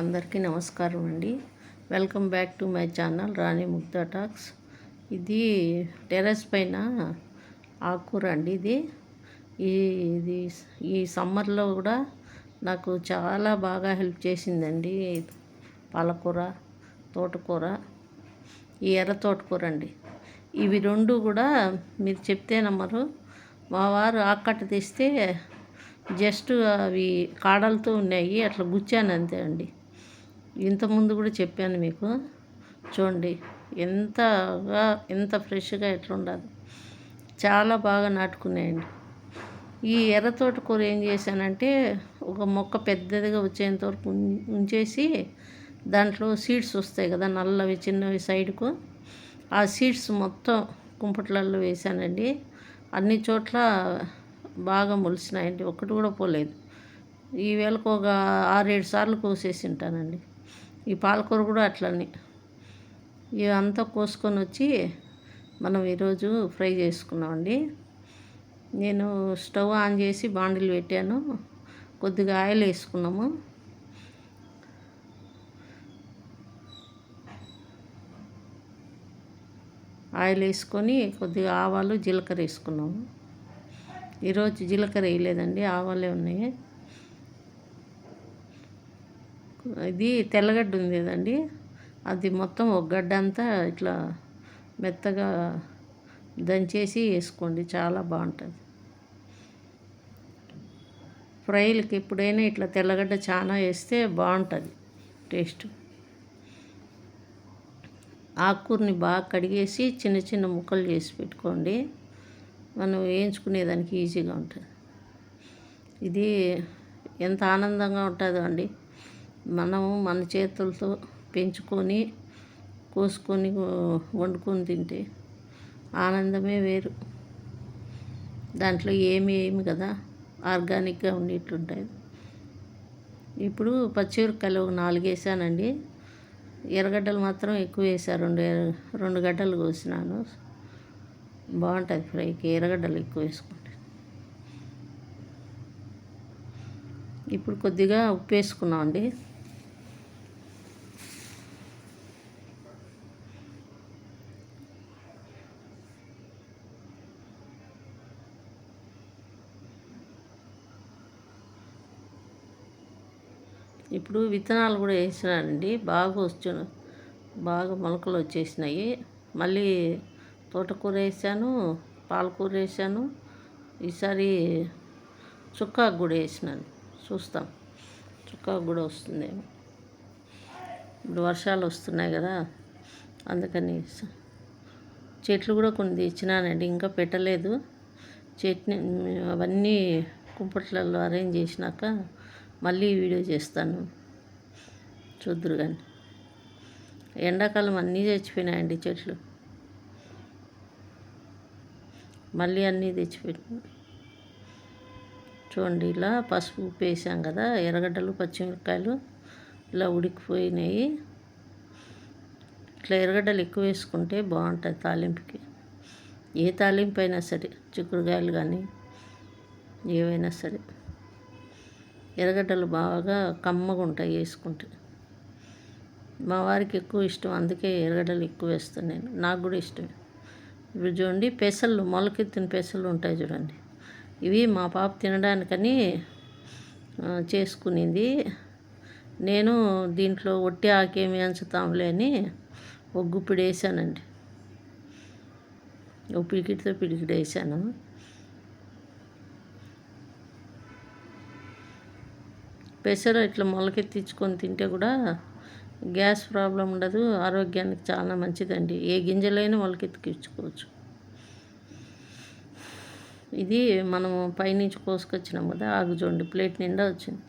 అందరికీ నమస్కారం అండి. Welcome back to my channel Rani Mugdha talks. ఇది టెర్రస్ పైన ఆకుకూర అండి ఇది. ఈ ఇది ఈ సమ్మర్లో కూడా నాకు చాలా బాగా హెల్ప్ చేసిందండి పాలకూర తోటకూర ఈ ఎర్ర తోటకూర అండి. ఇవి రెండు కూడా మీరు చెప్తే నమ్మరు. మా వారు ఆకట్ట తెస్తే జస్ట్ అవి కాడలతో ఉన్నాయి అట్లా గుచ్చాను అంతే అండి. ఇంతకుముందు కూడా చెప్పాను మీకు. చూడండి ఎంతగా ఎంత ఫ్రెష్గా ఎట్లుండదు చాలా బాగా నాటుకున్నాయండి. ఈ ఎర్ర తోటకూర ఏం చేశానంటే ఒక మొక్క పెద్దదిగా వచ్చేంత వరకు ఉంచేసి దాంట్లో సీడ్స్ వస్తాయి కదా నల్లవి చిన్నవి సైడ్కు. ఆ సీడ్స్ మొత్తం కుంపట్లలో వేసానండి అన్ని చోట్ల బాగా మొలిసినాయండి. ఒక్కటి కూడా పోలేదు. ఈ వేళకు ఒక ఆరేడు సార్లు కోసేసి ఉంటానండి. ఈ పాలకూర కూడా అట్లనే. ఇవంతా కోసుకొని వచ్చి మనం ఈరోజు ఫ్రై చేసుకున్నామండి. నేను స్టవ్ ఆన్ చేసి బాండిలు పెట్టాను. కొద్దిగా ఆయిల్ వేసుకున్నాము. ఆయిల్ వేసుకొని కొద్దిగా ఆవాలు జీలకర్ర వేసుకున్నాము. ఈరోజు జీలకర్ర వేయలేదండి ఆవాలే ఉన్నాయి. ఇది తెల్లగడ్డ ఉంది కదండి అది మొత్తం ఒక గడ్డ అంతా ఇట్లా మెత్తగా దంచేసి వేసుకోండి చాలా బాగుంటుంది. ఫ్రైలకి ఎప్పుడైనా ఇట్లా తెల్లగడ్డ చాలా వేస్తే బాగుంటుంది టేస్ట్. ఆకుకూరని బాగా కడిగేసి చిన్న చిన్న ముక్కలు చేసి పెట్టుకోండి. మనం వేయించుకునేదానికి ఈజీగా ఉంటుంది. ఇది ఎంత ఆనందంగా ఉంటుందో అండి. మనము మన చేతులతో పెంచుకొని కోసుకొని వండుకొని తింటే ఆనందమే వేరు. దాంట్లో ఏమి ఏమి కదా ఆర్గానిక్గా ఉండేట్లుంటాయి. ఇప్పుడు పచ్చిమిరపకాయలు ఒక నాలుగు వేసానండి. ఎర్రగడ్డలు మాత్రం ఎక్కువ వేసాను రెండు రెండు గడ్డలు కోసినాను. బాగుంటుంది ఫ్రైకి ఎర్రగడ్డలు ఎక్కువ వేసుకుంటే. ఇప్పుడు కొద్దిగా ఉప్పు వేసుకున్నామండి. ఇప్పుడు విత్తనాలు కూడా వేసినానండి బాగా వచ్చు బాగా మొలకలు వచ్చేసినాయి. మళ్ళీ తోటకూర వేసాను పాలకూర వేసాను. ఈసారి చుక్కాకు కూడా వేసినాను. చూస్తాం. చుక్కాకు కూడా వస్తుందేమో ఇప్పుడు వర్షాలు వస్తున్నాయి కదా అందుకని చెట్లు కూడా కొన్ని తెచ్చినానండి. ఇంకా పెట్టలేదు. చెట్ని అవన్నీ కుంపట్లలో అరేంజ్ చేసినాక మళ్ళీ వీడియో చేస్తాను. చూద్దరు కానీ ఎండాకాలం అన్నీ చచ్చిపోయినాయండి చెట్లు. మళ్ళీ అన్నీ తెచ్చిపెట్టిన. చూడండి ఇలా పసుపు వేసాం కదా ఎర్రగడ్డలు పచ్చిమిరపకాయలు ఇలా ఉడికిపోయినాయి. ఇట్లా ఎర్రగడ్డలు ఎక్కువ వేసుకుంటే బాగుంటుంది తాలింపుకి. ఏ తాలింపు అయినా సరే చిక్కుడుకాయలు కానీ ఏవైనా సరే. ఎర్రగడ్డలు బాగా కమ్మగా ఉంటాయి వేసుకుంటే. మా వారికి ఎక్కువ ఇష్టం అందుకే ఎర్రగడ్డలు ఎక్కువ వేస్తాను నేను. నాకు కూడా ఇష్టమే. ఇప్పుడు చూడండి పెసలు మొలకెత్తిన పెసలు ఉంటాయి చూడండి. ఇవి మా పాప తినడానికని చేసుకునింది. నేను దీంట్లో ఒట్టి ఆకేమి అంచుతాంలే అని ఒక వేసానండి ఓ పిడికిడితో పిడికిడి వేసాను పెసర ఇట్లా మొలకెత్తించుకొని తింటే కూడా గ్యాస్ ప్రాబ్లం ఉండదు. ఆరోగ్యానికి చాలా మంచిదండి. ఏ గింజలైనా మొలకెత్తికించుకోవచ్చు ఇది మనము పైనుంచి కోసుకొచ్చినాం కదా ఆగు చూడండి ప్లేట్ నిండా వచ్చింది.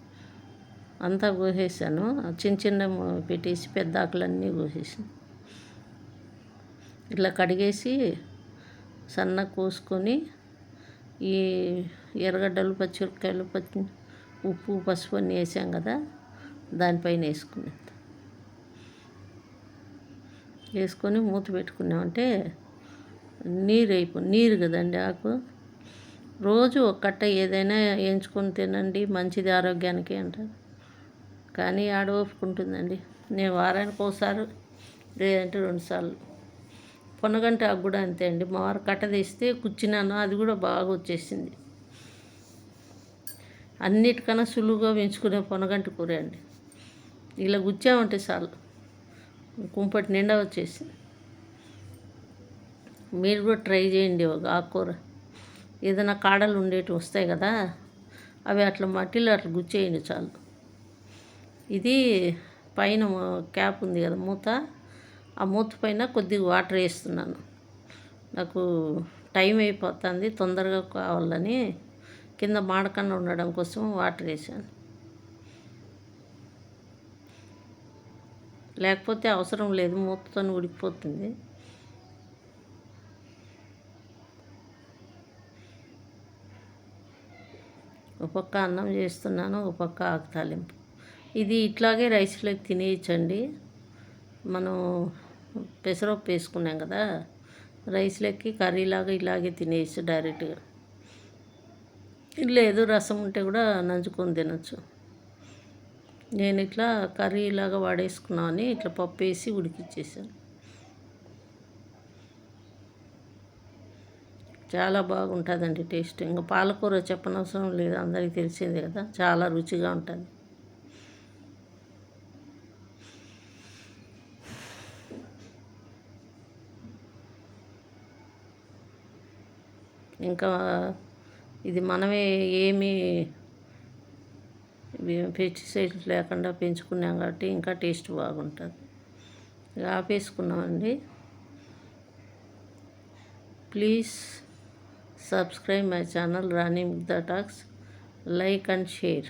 అంతా కోసేసాను. చిన్న చిన్న పెట్టేసి పెద్ద ఆకులన్నీ కోసేసి ఇట్లా కడిగేసి సన్న కోసుకొని ఈ ఎర్రగడ్డలు పచ్చిమిరపకాయలు పచ్చి ఉప్పు పసుపు అన్నీ వేసాం కదా దానిపైన వేసుకున్నాం. వేసుకొని మూత పెట్టుకున్నామంటే నీరు అయిపో నీరు కదండి ఆకు. రోజు ఒక కట్ట ఏదైనా వేయించుకొని తినండి మంచిది ఆరోగ్యానికి అంటారు. కానీ ఆడ ఒప్పుకుంటుందండి. నేను వారానికి ఒకసారి లేదంటే రెండుసార్లు పొనగంట ఆకు కూడా అంతే అండి. మా వారు కట్ట తీస్తే కూర్చున్నాను అది కూడా బాగా వచ్చేసింది. అన్నిటికన్నా సులువుగా పెంచుకునే పొనగంటి కూర అండి. ఇలా గుచ్చామంటే చాలు. కుంపటి నిండా వచ్చేసింది మీరు కూడా ట్రై చేయండి ఒక ఆకుకూర. ఏదైనా కాడలు ఉండేటివి వస్తాయి కదా అవి అట్లా మట్టిలో అట్లా గుచ్చేయండి చాలు. ఇది పైన క్యాప్ ఉంది కదా మూత ఆ మూత పైన కొద్దిగా వాటర్ వేస్తున్నాను. నాకు టైం అయిపోతుంది తొందరగా కావాలని కింద మాడకుండా ఉండడం కోసం వాటర్ వేసాను లేకపోతే అవసరం లేదు మూతతో ఉడికిపోతుంది. ఒక పక్క అన్నం చేస్తున్నాను ఒక పక్క ఆకు తాలింపు. ఇది ఇట్లాగే రైస్లోకి తినేయచ్చండి. మనం పెసరపప్పు వేసుకున్నాం కదా రైస్లోకి కర్రీలాగా ఇలాగే తినేయచ్చు డైరెక్ట్గా. లేదు రసం ఉంటే కూడా నంచుకొని తినచ్చు. నేను ఇట్లా కర్రీ లాగా వాడేసుకున్నాను ఇట్లా పప్పు వేసి ఉడికిచ్చేసాను. చాలా బాగుంటుందండి టేస్ట్. ఇంకా పాలకూర చెప్పనవసరం లేదు అందరికీ తెలిసిందే కదా చాలా రుచిగా ఉంటుంది. ఇంకా ఇది మనమే ఏమీ పెస్టిసైడ్స్ లేకుండా పెంచుకున్నాం కాబట్టి ఇంకా టేస్ట్ బాగుంటుంది. ఇక ఆపేసుకున్నామండి. Please subscribe my channel Rani Mugdha talks. Like and share.